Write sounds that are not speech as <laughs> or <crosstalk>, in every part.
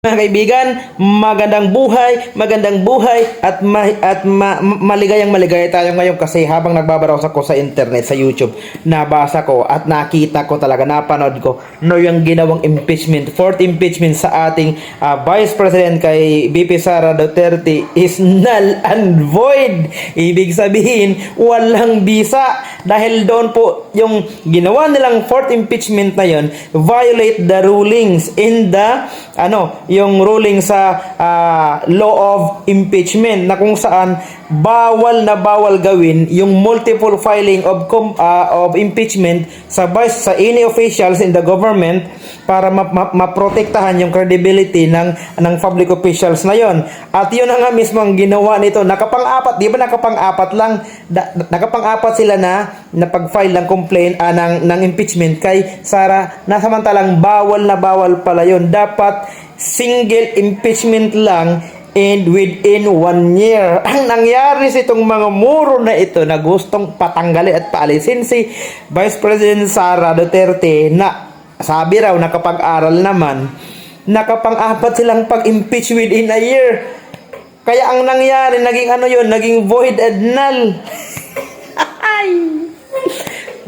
Mga kaibigan, magandang buhay, magandang buhay at ma- at ma- maligayang maligaya tayo ngayon kasi habang nagbabrowse ako sa internet sa YouTube, nabasa ko at nakita ko talaga, napanood ko no yung ginawang impeachment, fourth impeachment sa ating ah, Vice President kay BP Sara Duterte is null and void. Ibig sabihin, walang bisa dahil doon po yung ginawa nilang fourth impeachment na yon violate the rulings in the ano yung ruling sa ah, law of impeachment na kung saan bawal na bawal gawin yung multiple filing of ah, of impeachment sa vice sa any officials in the government para ma- ma- maprotektahan yung credibility ng ng public officials na yon. At yun na nga mismo ang ginawa nito. Nakapang-apat di ba nakapang-apat lang? Da- nakapang-apat sila na na pag-file ng complaint ah, ng ng impeachment kay Sara. Na samantalang bawal na bawal pala yon dapat single impeachment lang and within one year. <clears throat> Ang nangyari sa itong mga muro na ito na gustong patanggalin at paalisin si Vice President Sara Duterte na sabi raw nakapag-aral naman nakapang-apat silang pag-impeach within a year. Kaya ang nangyari, naging ano yun, naging void and null.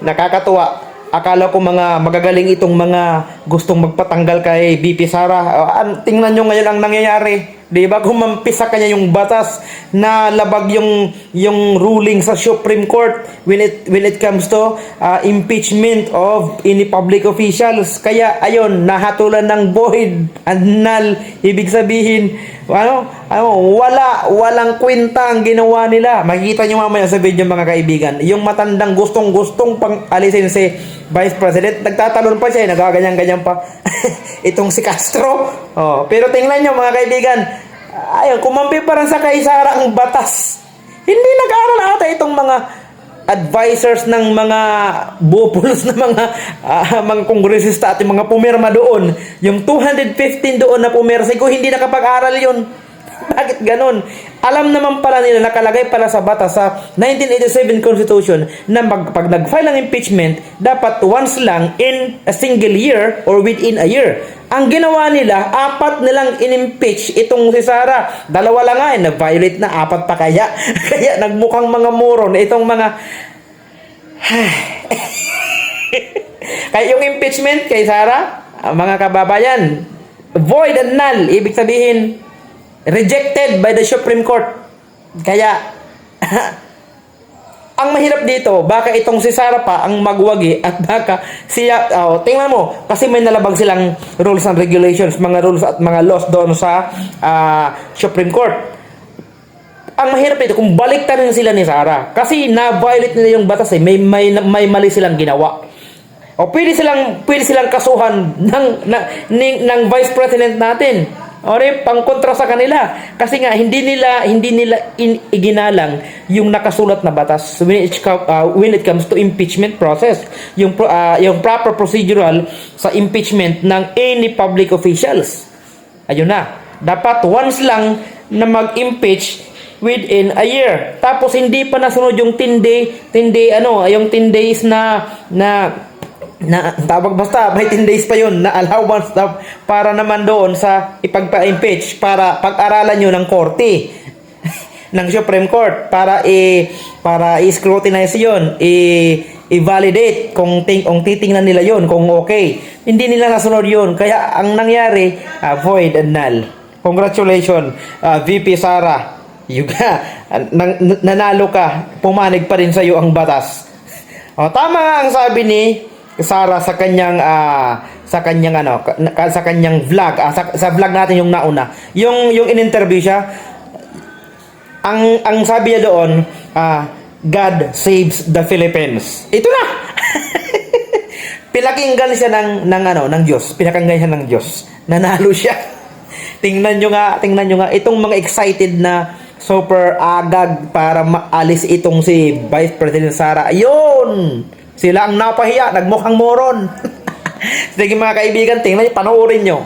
<laughs> Nakakatuwa. Akala ko mga magagaling itong mga gustong magpatanggal kay BP Sara. An- tingnan nyo ngayon ang nangyayari. 'Di ba? Kumampi sa kanya yung batas na labag yung yung ruling sa Supreme Court when it when it comes to uh, impeachment of any public officials. Kaya ayon, nahatulan ng void and null. Ibig sabihin, ano, ano, wala, walang kwenta ang ginawa nila. Makikita nyo mamaya sa video mga kaibigan. Yung matandang gustong-gustong pang alisin si Vice President, nagtatalon pa siya, eh, nagaganyan-ganyan pa. <laughs> Itong si Castro. Oh, pero tingnan nyo mga kaibigan, ayun, kumampi pa rin sa kaisara ang batas. Hindi nag-aaral ata itong mga advisors ng mga bupulos <laughs> na mga ah, mga kongresista at yung mga pumirma doon. Yung 215 doon na pumirma, siguro hindi nakapag-aral yun. Bakit ganun? Alam naman pala nila nakalagay pala sa batas sa 1987 Constitution na mag, pag nag-file ng impeachment, dapat once lang in a single year or within a year. Ang ginawa nila, apat nilang in-impeach itong si Sara. Dalawa lang nga, eh, na-violate na apat pa kaya. <laughs> kaya nagmukhang mga moron itong mga <sighs> kaya yung impeachment kay Sara, ah, mga kababayan, void and null, ibig sabihin, rejected by the Supreme Court. Kaya, <laughs> ang mahirap dito, baka itong si Sara pa ang magwagi at baka siya, oh, tingnan mo, kasi may nalabag silang rules and regulations, mga rules at mga laws doon sa ah, Supreme Court. Ang mahirap nito kung baliktarin sila ni Sara kasi na-violate nila yung batas eh. May may may mali silang ginawa. O pwede silang pwede silang kasuhan ng ng, ng, ng vice president natin o rin pang kontra sa kanila. Kasi nga hindi nila hindi nila in, iginalang yung nakasulat na batas when it, uh, when it comes to impeachment process. Yung uh, yung proper procedural sa impeachment ng any public officials. Ayun na. Dapat once lang na mag-impeach within a year. Tapos hindi pa nasunod yung 10 day, 10 day ano, yung 10 days na na na tawag basta may 10 days pa yun na allowance na, para naman doon sa ipagpa-impeach para pag-aralan nyo ng korte <laughs> ng Supreme Court para i para i-scrutinize yon i i-validate kung ting kung titingnan nila yon kung okay. Hindi nila nasunod yon kaya ang nangyari ah, void and null. Congratulations ah, VP Sara. Yuga, <laughs> nang, nanalo ka, pumanig pa rin sa iyo ang batas. <laughs> O, tama nga ang sabi ni Sara sa kanyang ah, sa kanyang ano, sa kanyang vlog, ah, sa, sa vlog natin yung nauna. Yung yung in-interview siya, ang ang sabi niya doon, ah, God saves the Philippines. Ito na. <laughs> Pinakinggan siya ng ng ano, ng Diyos. Pinakinggan siya ng Diyos. Nanalo siya. <laughs> tingnan nyo nga, tingnan nyo nga itong mga excited na super agag para maalis itong si Vice President Sara. Ayun! Sila ang napahiya, nagmukhang moron. <laughs> Sige mga kaibigan, tingnan nyo, panoorin nyo.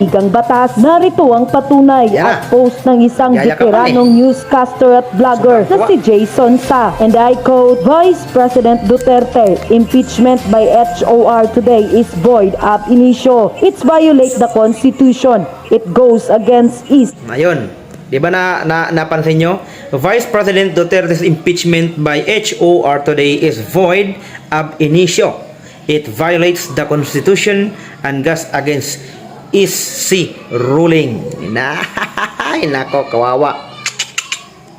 Igang batas, narito ang patunay Yan at post ng isang Yaya veteranong newscaster at vlogger na si Jason Sa. And I quote, Vice President Duterte, impeachment by HOR today is void ab initio. It violates the Constitution. It goes against East Ayun. Di ba na, na napansin nyo? Vice President Duterte's impeachment by HOR today is void ab initio. It violates the Constitution and goes against ISC ruling. <laughs> Na, nako, kawawa.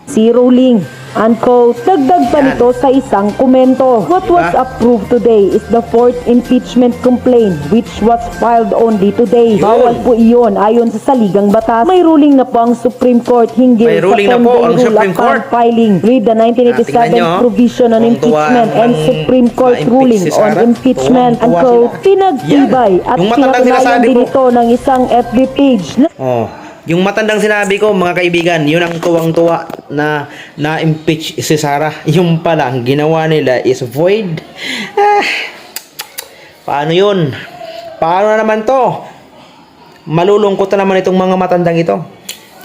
si ruling. Unquote. Dagdag pa nito sa isang komento. What was Diba? approved today is the fourth impeachment complaint which was filed only today. Bawal po iyon ayon sa saligang batas. May ruling na po ang Supreme Court hinggil May ruling sa na po 10-day ang rule Supreme upon Court. filing. Read the Ah, tingnan 1987 nyo, provision on impeachment and Supreme Court ruling si on impeachment. tuwang-tuwa Unquote. sila. Pinagtibay Yan. at Yung matandang pinatunayan sinasabi din ko. ito ng isang FB page na Oh, yung matandang sinabi ko, mga kaibigan, yun ang tuwang-tuwa na na-impeach si Sarah. <laughs> Yung pala, ang ginawa nila is void. Ah, paano yun? Paano na naman to? Malulungkot na naman itong mga matandang ito.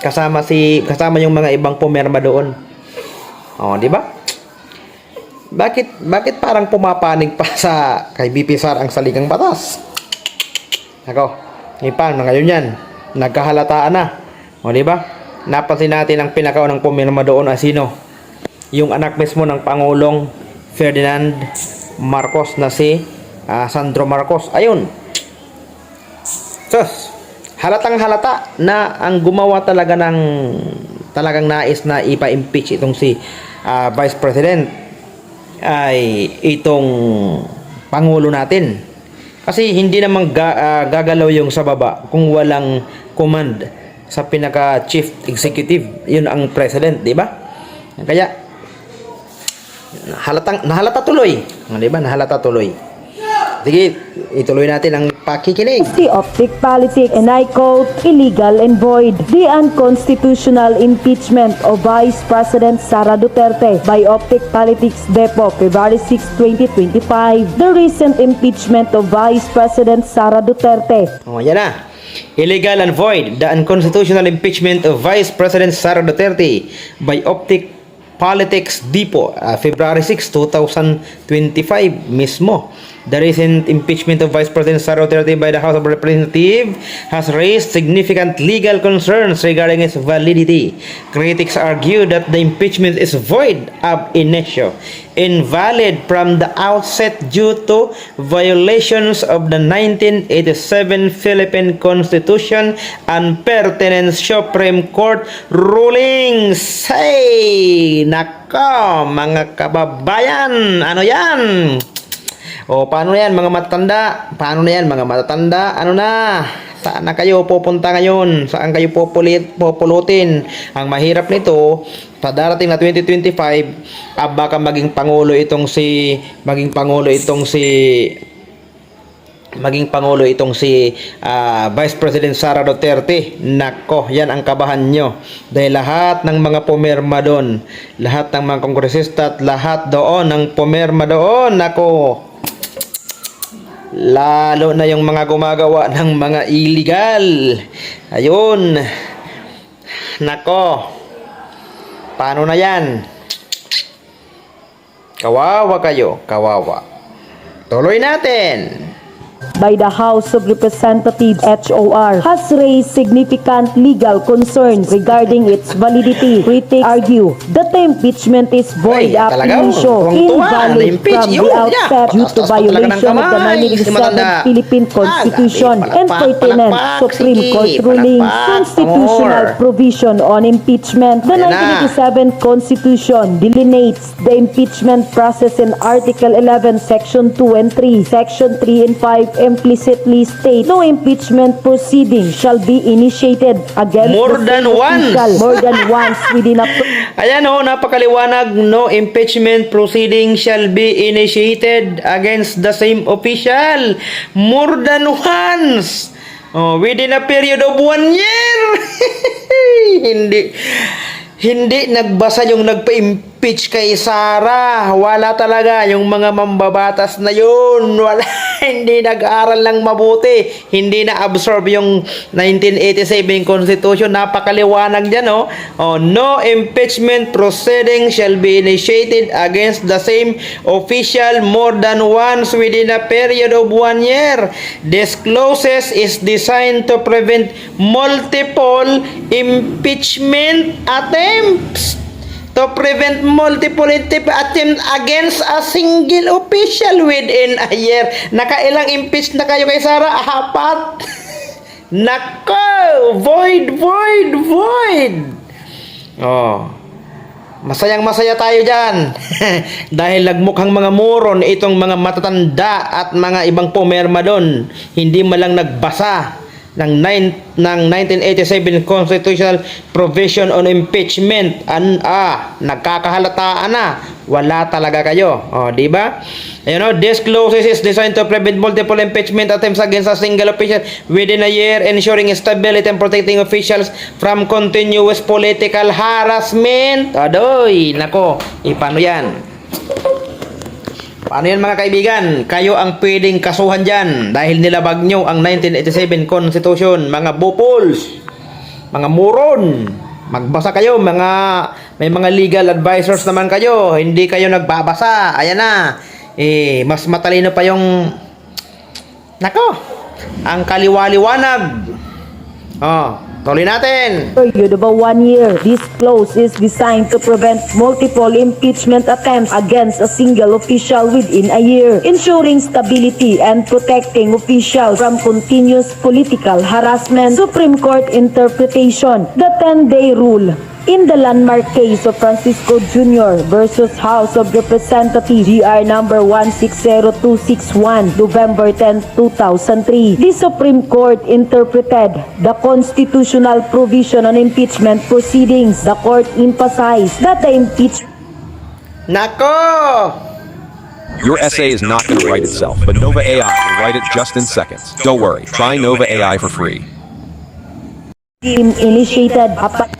Kasama si kasama yung mga ibang pumerma doon. Oh, di ba? Bakit bakit parang pumapanig pa <laughs> sa kay BP Sar ang saligang batas? Ako, ipang na ngayon yan. Nagkahalataan na. O, di ba? Napansin natin ang pinakaunang pumirma doon ay sino? Yung anak mismo ng Pangulong Ferdinand Marcos na si ah, Sandro Marcos. Ayun. Sus, halatang halata na ang gumawa talaga ng talagang nais na ipa-impeach itong si ah, Vice President ay itong Pangulo natin. Kasi hindi naman ga- ah, gagalaw yung sa baba kung walang command sa pinaka chief executive. Yun ang president, di ba? Kaya halatang nahalata tuloy. Di ba? Nahalata tuloy. Sige, ituloy natin ang pakikinig. the optic politics and I quote, illegal and void. The unconstitutional impeachment of Vice President Sara Duterte by Optic Politics Depo, February 6, 2025. The recent impeachment of Vice President Sara Duterte Oh, yan na. Illegal and void the unconstitutional impeachment of Vice President Sara Duterte by Optic Politics Depot, uh, February 6, 2025 mismo. The recent impeachment of Vice President Sara Duterte by the House of Representatives has raised significant legal concerns regarding its validity. Critics argue that the impeachment is void ab initio, invalid from the outset due to violations of the 1987 Philippine Constitution and pertinent Supreme Court rulings. Hey! Nako, mga kababayan! Ano yan? O, paano yan mga matanda? Paano na yan mga matatanda? Ano na? Saan na kayo pupunta ngayon? Saan kayo pupulit, pupulutin? Ang mahirap nito, sa darating na 2025, ah, baka maging pangulo itong si maging pangulo itong si maging pangulo itong si ah, Vice President Sara Duterte. Nako, yan ang kabahan nyo. Dahil lahat ng mga pumirma doon, lahat ng mga kongresista at lahat doon ng pumirma doon, nako, lalo na yung mga gumagawa ng mga illegal. Ayun. Nako. Paano na yan? Kawawa kayo, kawawa. Tuloy natin. By the House of Representatives HOR has raised significant legal concerns regarding its validity. Critics argue that the impeachment is void talaga, initio, invalid from the outset due to violation of the kamay, si matanda. 1987 Philippine Ah, Constitution and pertinent Supreme Court ruling. Constitutional provision on impeachment. The Ayan na. 1987 Constitution delineates the impeachment process in Article 11, Section 2 and 3. Section 3 and 5 implicitly state no impeachment proceeding shall be initiated against More the than once. official more than <laughs> once within a Ayan o, napakaliwanag. No impeachment proceeding shall be initiated against the same official more than once. Oh, within a period of one year. <laughs> hindi hindi nagbasa yung nagpa impeach kay Sara. Wala talaga yung mga mambabatas na yun. <laughs> Wala, hindi nag-aral lang mabuti. Hindi na-absorb yung 1987 Constitution. Napakaliwanag dyan, oh. oh. No impeachment proceeding shall be initiated against the same official more than once within a period of one year. This clauses is designed to prevent multiple impeachment attempts to prevent multiple attempts against a single official within a year. Nakailang impeach na kayo kay Sara? Apat. <laughs> Nako! Void, void, void! Oh. Masayang masaya tayo dyan. <laughs> Dahil nagmukhang mga moron itong mga matatanda at mga ibang pumerma doon. Hindi malang nagbasa ng, nine, ng 1987 constitutional provision on impeachment. An, ah, nagkakahalataan na. Wala talaga kayo. O, di ba? You know, this clauses is designed to prevent multiple impeachment attempts against a single official within a year, ensuring stability and protecting officials from continuous political harassment. Adoy, nako, paano yan? Paano yan mga kaibigan? Kayo ang pwedeng kasuhan dyan dahil nilabag nyo ang 1987 Constitution, mga bupols, mga moron. Magbasa kayo, mga may mga legal advisors naman kayo. Hindi kayo nagbabasa. Ayan na. Eh, mas matalino pa yung Nako, ang kaliwaliwanag. Oh, tuloy natin. of a one year. This clause is designed to prevent multiple impeachment attempts against a single official within a year, ensuring stability and protecting officials from continuous political harassment. Supreme Court interpretation, the 10-day rule. In the landmark case of Francisco Jr. versus House of Representatives GR number 160261, November 10, 2003, the Supreme Court interpreted the constitutional provision on impeachment proceedings. The court emphasized that the impeachment Nako! Your essay is not going to write itself, but Nova AI will write it just in seconds. Don't worry, try Nova AI for free. initiated upon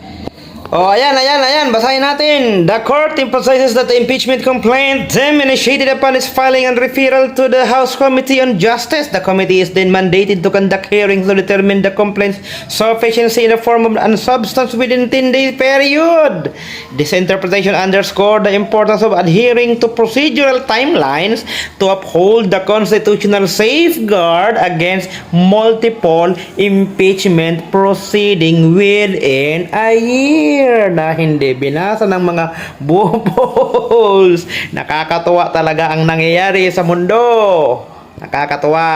Oh, ayan, ayan, ayan. Basahin natin. The court emphasizes that the impeachment complaint them initiated upon its filing and referral to the House Committee on Justice. The committee is then mandated to conduct hearings to determine the complaint's sufficiency in the form of and substance within 10-day period. This interpretation underscored the importance of adhering to procedural timelines to uphold the constitutional safeguard against multiple impeachment proceeding within a year na hindi binasa ng mga bubols. Nakakatuwa talaga ang nangyayari sa mundo. Nakakatuwa.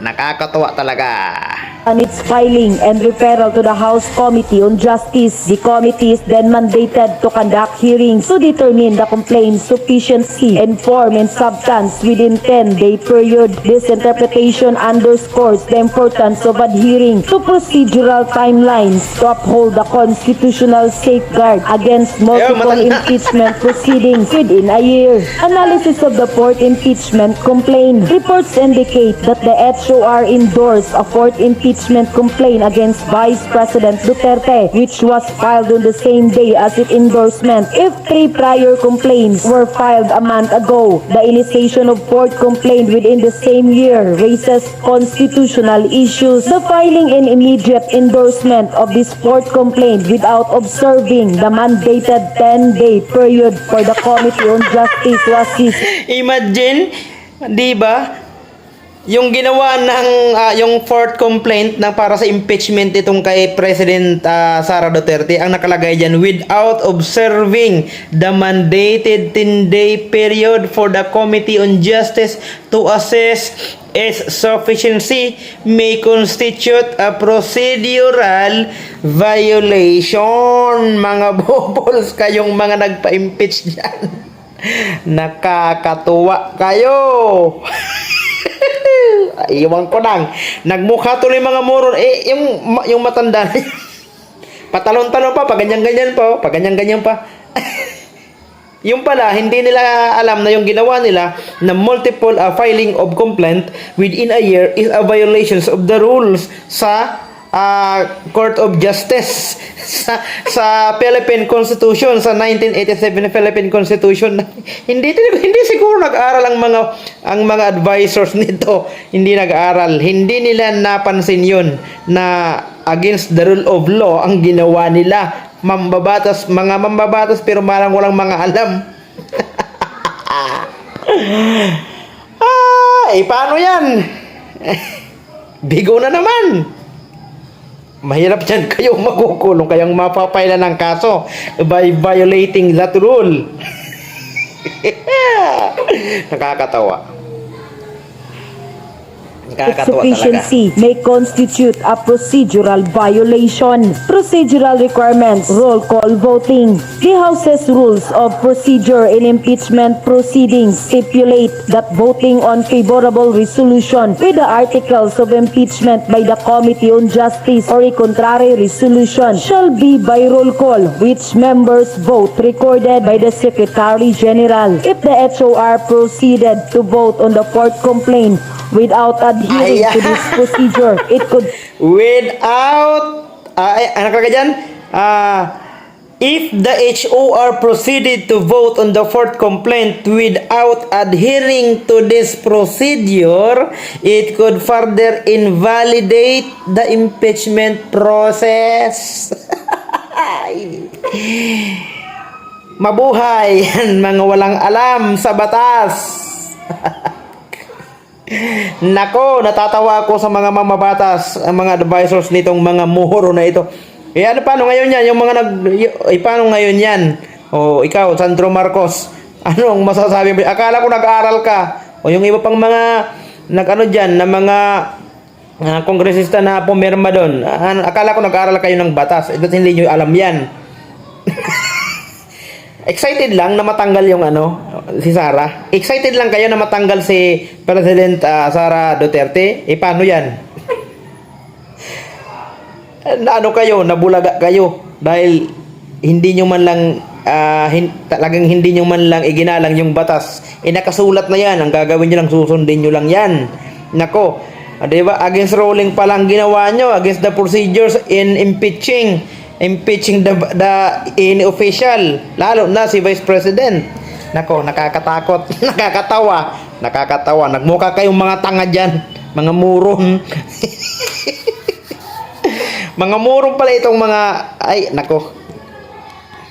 Nakakatuwa talaga. on its filing and referral to the House Committee on Justice. The committee is then mandated to conduct hearings to determine the complaint's sufficiency and form and substance within 10-day period. This interpretation underscores the importance of adhering to procedural timelines to uphold the constitutional safeguard against multiple impeachment <laughs> proceedings within a year. Analysis of the fourth impeachment complaint. Reports indicate that the HOR endorsed a fourth impeachment complaint against Vice President Duterte, which was filed on the same day as its endorsement. If three prior complaints were filed a month ago, the initiation of fourth complaint within the same year raises constitutional issues. The filing and immediate endorsement of this fourth complaint without observing the mandated 10-day period for the Committee on Justice was Imagine, 'di ba? Yung ginawa ng ah, yung fourth complaint ng para sa impeachment itong kay President ah, Sara Duterte ang nakalagay diyan without observing the mandated 10-day period for the Committee on Justice to assess its sufficiency may constitute a procedural violation. Mga <laughs> bobols kayong mga nagpa-impeach diyan. Nakakatuwa kayo. <laughs> Iwan ko lang. Nagmukha tuloy mga moron. Eh, yung, yung matanda. <laughs> Patalon-talon pa, paganyan-ganyan pa, paganyan-ganyan pa. <laughs> yung pala, hindi nila alam na yung ginawa nila na multiple uh, filing of complaint within a year is a violations of the rules sa ah, Court of Justice <laughs> sa, sa Philippine Constitution sa 1987 Philippine Constitution. <laughs> Hindi hindi siguro nag-aral ang mga ang mga advisors nito. Hindi nag-aral. Hindi nila napansin yun na against the rule of law ang ginawa nila. Mambabatas mga mambabatas pero marang walang mga alam. <laughs> Ah eh paano yan? Bigo na naman mahirap dyan <laughs> kayo makukulong kayang mapapaila ng kaso by violating that rule. <laughs> Nakakatawa. Its Nakakatawa talaga. may constitute a procedural violation. Procedural requirements, roll call voting. The House's rules of procedure in impeachment proceedings stipulate that voting on favorable resolution with the articles of impeachment by the Committee on Justice or a contrary resolution shall be by roll call, which members vote recorded by the Secretary General. If the HOR proceeded to vote on the fourth complaint without adhering to Ayan. this procedure, it could Without, ah, ay, ano nakalagay dyan? Ah, if the HOR proceeded to vote on the fourth complaint without adhering to this procedure, it could further invalidate the impeachment process. <laughs> Mabuhay <laughs> mga walang alam sa batas. <laughs> Nako, natatawa ako sa mga mamabatas, ang mga advisors nitong mga muhuro na ito. Eh ano paano ngayon yan? Yung mga nag... Eh paano ngayon yan? O ikaw, Sandro Marcos, <laughs> ano ang masasabi mo? Akala ko nag-aaral ka. O yung iba pang mga nag-ano dyan, na mga ah, kongresista na pumirma doon. Ah, akala ko nag-aaral kayo ng batas. Ito hindi nyo alam yan. <laughs> Excited lang na matanggal yung ano, si Sara. Excited lang kayo na matanggal si President ah, Sara Duterte. Eh paano yan? <laughs> na ano kayo, nabulaga kayo dahil hindi nyo man lang ah, hin- talagang hindi nyo man lang iginalang yung batas. Eh nakasulat na yan, ang gagawin nyo lang susundin nyo lang yan. Nako, ah, di ba? Against rolling pa lang ginawa nyo, against the procedures in impeaching impeaching the, the in official lalo na si Vice President. Nako nakakatakot <laughs> nakakatawa nakakatawa. Nagmukha kayong mga tanga dyan mga muron <laughs> mga murong pala itong mga ay nako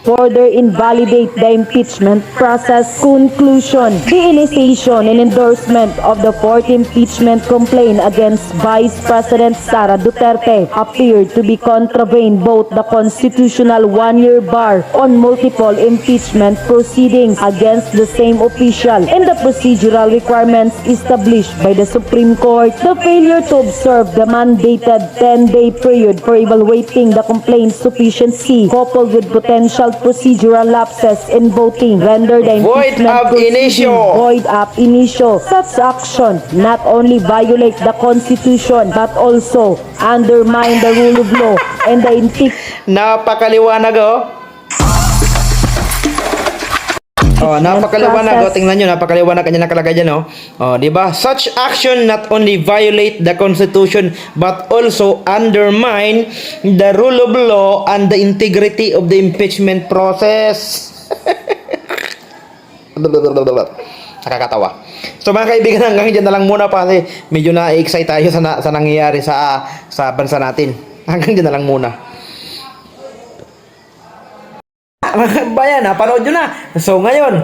further invalidate the impeachment process. Conclusion. The initiation and endorsement of the fourth impeachment complaint against Vice President Sara Duterte appeared to be contravene both the constitutional one-year bar on multiple impeachment proceedings against the same official and the procedural requirements established by the Supreme Court. The failure to observe the mandated 10-day period for evaluating the complaint's sufficiency coupled with potential procedural lapses in voting render the Void proceeding initio. void ab initio. Such action not only violate the Constitution but also undermine the rule of law and the integrity napakaliwanag oh Oh, napakaliwanag. Oh, tingnan nyo, napakaliwanag kanya nakalagay dyan, oh. Oh, di ba? Such action not only violate the Constitution but also undermine the rule of law and the integrity of the impeachment process. <laughs> Nakakatawa. So mga kaibigan, hanggang dyan na lang muna pa kasi medyo na-excite tayo sa, na, sa nangyayari sa, sa bansa natin. Hanggang dyan na lang muna. Mga bayan, napanood nyo na. So ngayon,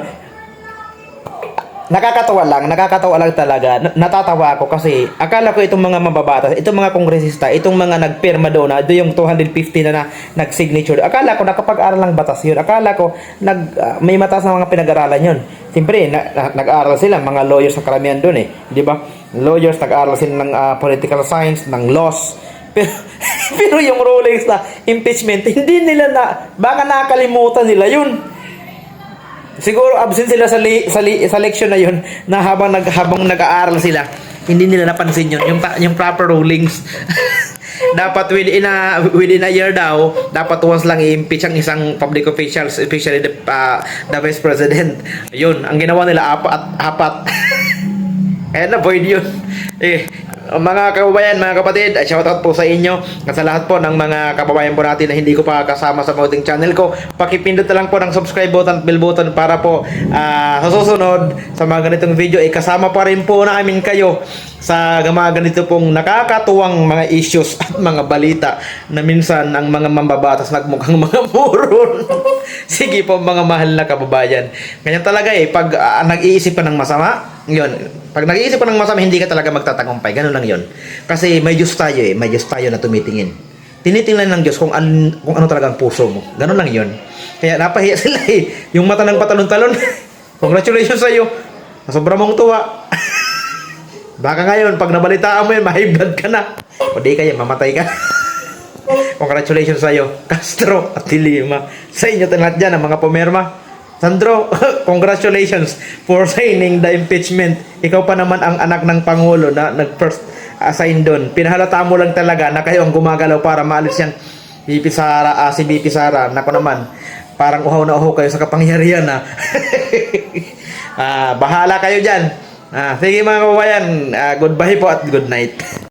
nakakatawa lang, nakakatawa lang talaga. Na- Natatawa ako kasi akala ko itong mga mababatas, itong mga kongresista, itong mga nagpirma doon, na ito yung 250 na, na nag-signature. Akala ko nakapag-aral ng batas yun. Akala ko nag, ah, may matas na mga pinag-aralan yun. Siyempre, na, na- nag-aaral sila, mga lawyers sa karamihan doon eh. Di ba? Lawyers, nag-aaral sila ng ah, political science, ng laws. Pero, <laughs> pero yung rulings na impeachment, hindi nila na, baka nakakalimutan nila yun. Siguro absent sila sa li, sa, li, sa lection na yun na habang nag habang nag-aaral sila, hindi nila napansin yun yung yung proper rulings. <laughs> dapat within a within a year daw, dapat once lang i-impeach ang isang public officials, especially the uh, the vice president. Yun, ang ginawa nila apat apat. <laughs> Kaya na void yun. Eh, mga kababayan, mga kapatid, ay shoutout po sa inyo at sa lahat po ng mga kababayan po natin na hindi ko pa kasama sa modding channel ko. Pakipindot na lang po ng subscribe button at bell button para po ah, sa susunod sa mga ganitong video ay kasama pa rin po namin kayo sa mga ganito pong nakakatuwang mga issues at mga balita na minsan ang mga mambabatas nagmukhang mga <laughs> buron. Sige po mga mahal na kababayan. Ganyan talaga eh, pag ah, nag-iisip ka ng masama, yun, pag nag-iisip ka ng masama, hindi ka talaga magtatagumpay. Ganun lang yun. Kasi may Diyos tayo eh, may Diyos tayo na tumitingin. Tinitingnan ng Diyos kung, an, kung ano talaga ang puso mo. Ganun lang yun. Kaya napahiya <laughs> sila eh. Yung mata ng patalon-talon. <laughs> Congratulations sa iyo. Sobra mong tuwa. <laughs> Baka ngayon, pag nabalitaan mo yun, mahigh blood ka na. O di kaya, mamatay ka. Congratulations sa iyo, Castro at Dilima. Sa inyo lahat dyan, ang mga pumerma. Sandro, <laughs> congratulations for signing the impeachment. Ikaw pa naman ang anak ng Pangulo na nag-first assign doon. Pinahalata mo lang talaga na kayo ang gumagalaw para maalis yan. BP Sara, ah, si BP Sara, nako naman, parang uhaw na uhaw kayo sa kapangyarihan na. <laughs> ah, bahala kayo dyan. Ah, sige mga kababayan, ah, goodbye po at good night. <laughs>